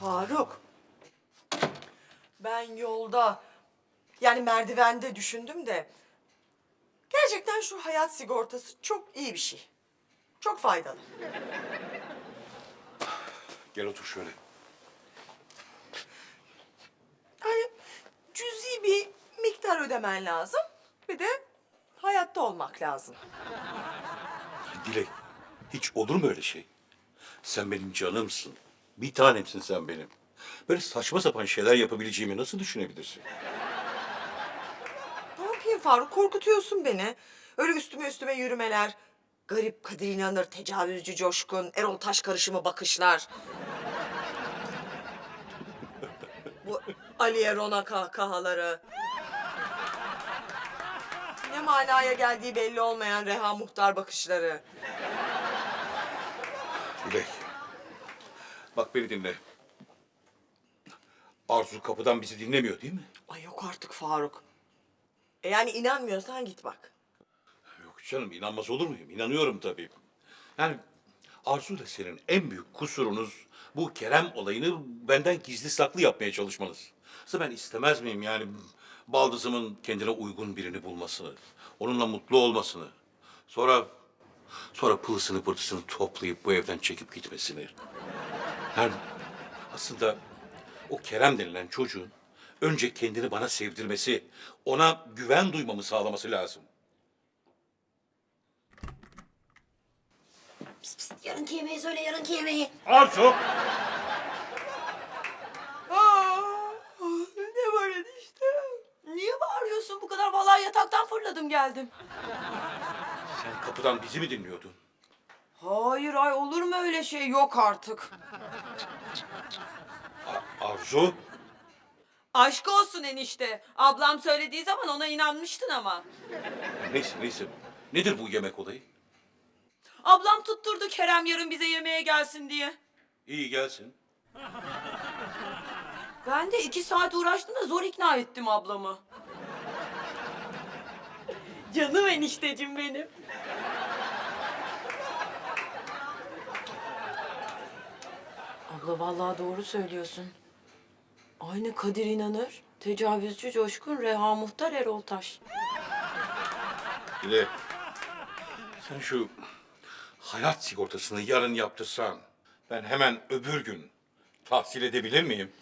Faruk. Ben yolda yani merdivende düşündüm de gerçekten şu hayat sigortası çok iyi bir şey. Çok faydalı. Gel otur şöyle. Yani cüzi bir miktar ödemen lazım. Bir de hayatta olmak lazım. Dilek, hiç olur mu öyle şey? Sen benim canımsın. Bir tanemsin sen benim. Böyle saçma sapan şeyler yapabileceğimi nasıl düşünebilirsin? Ne yapayım Faruk? Korkutuyorsun beni. Öyle üstüme üstüme yürümeler. Garip Kadir İnanır, tecavüzcü Coşkun, Erol Taş karışımı bakışlar. Bu Aliye Rona kahkahaları. Ne manaya geldiği belli olmayan Reha Muhtar bakışları. Dilek, bak beni dinle. Arzu kapıdan bizi dinlemiyor değil mi? Ay yok artık Faruk. E yani inanmıyorsan git bak. Yok canım, inanmaz olur muyum? İnanıyorum tabii. Yani Arzu ile senin en büyük kusurunuz bu Kerem olayını benden gizli saklı yapmaya çalışmanız. Aslında ben istemez miyim yani baldızımın kendine uygun birini bulmasını, onunla mutlu olmasını, sonra sonra pılısını pırtısını toplayıp bu evden çekip gitmesini. Yani aslında o Kerem denilen çocuğun önce kendini bana sevdirmesi, ona güven duymamı sağlaması lazım. Yarınki yemeği söyle yarınki yemeği. Arzu! Aa, ne var enişte? Niye bağırıyorsun bu kadar? Vallahi yataktan fırladım geldim. Sen kapıdan bizi mi dinliyordun? Hayır ay olur mu öyle şey? Yok artık. Arzu? Aşk olsun enişte. Ablam söylediği zaman ona inanmıştın ama. Neyse neyse. Nedir bu yemek olayı? Ablam tutturdu Kerem yarın bize yemeğe gelsin diye. İyi gelsin. Ben de iki saat uğraştım da zor ikna ettim ablamı. Canım eniştecim benim. Abla vallahi doğru söylüyorsun. Aynı Kadir İnanır, tecavüzcü Coşkun, Reha Muhtar, Erol Taş. De sen şu hayat sigortasını yarın yaptırsan ben hemen öbür gün tahsil edebilir miyim?